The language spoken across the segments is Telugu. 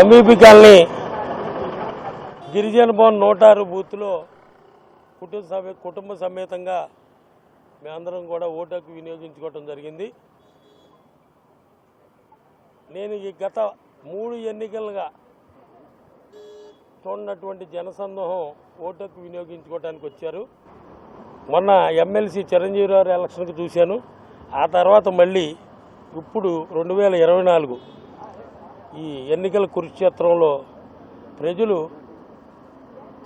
ఎంబీపీ కాలనీ గిరిజన భవన్ నూట ఆరు బూత్లో కుటుంబ సమే కుటుంబ సమేతంగా మేమందరం కూడా ఓటుకు వినియోగించుకోవడం జరిగింది. నేను ఈ గత మూడు ఎన్నికలుగా చూడనటువంటి జనసందోహం ఓటుకు వినియోగించుకోవడానికి వచ్చారు. మొన్న ఎమ్మెల్సీ చిరంజీవి గారు ఎలక్షన్కి చూశాను. ఆ తర్వాత మళ్ళీ ఇప్పుడు రెండు వేల ఇరవై నాలుగు ఈ ఎన్నికల కురుక్షేత్రంలో ప్రజలు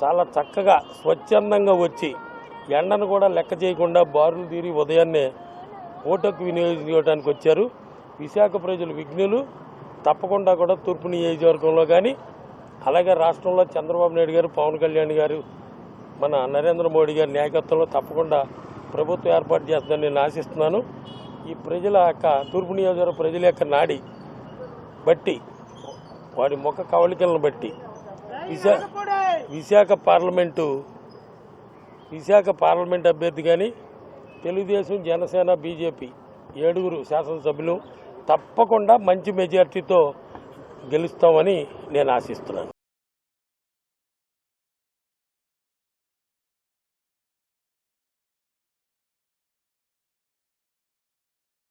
చాలా చక్కగా స్వచ్ఛందంగా వచ్చి ఎండను కూడా లెక్క చేయకుండా బారులు తీరి ఉదయాన్నే ఓటుకు వినియోగించుకోవడానికి వచ్చారు. విశాఖ ప్రజలు విఘ్నులు. తప్పకుండా కూడా తూర్పు నియోజకవర్గంలో కానీ అలాగే రాష్ట్రంలో చంద్రబాబు నాయుడు గారు పవన్ కళ్యాణ్ గారు మన నరేంద్ర మోడీ గారి నాయకత్వంలో తప్పకుండా ప్రభుత్వం ఏర్పాటు చేస్తుందని నేను ఆశిస్తున్నాను. ఈ ప్రజల యొక్క తూర్పు నియోజకవర్గ ప్రజల యొక్క నాడి బట్టి వారి ముఖ కవళికలను బట్టి విశా విశాఖ పార్లమెంటు విశాఖ పార్లమెంట్ అభ్యర్థి కానీ తెలుగుదేశం జనసేన బీజేపీ ఏడుగురు శాసనసభ్యులు తప్పకుండా మంచి మెజార్టీతో గెలుస్తామని నేను ఆశిస్తున్నాను.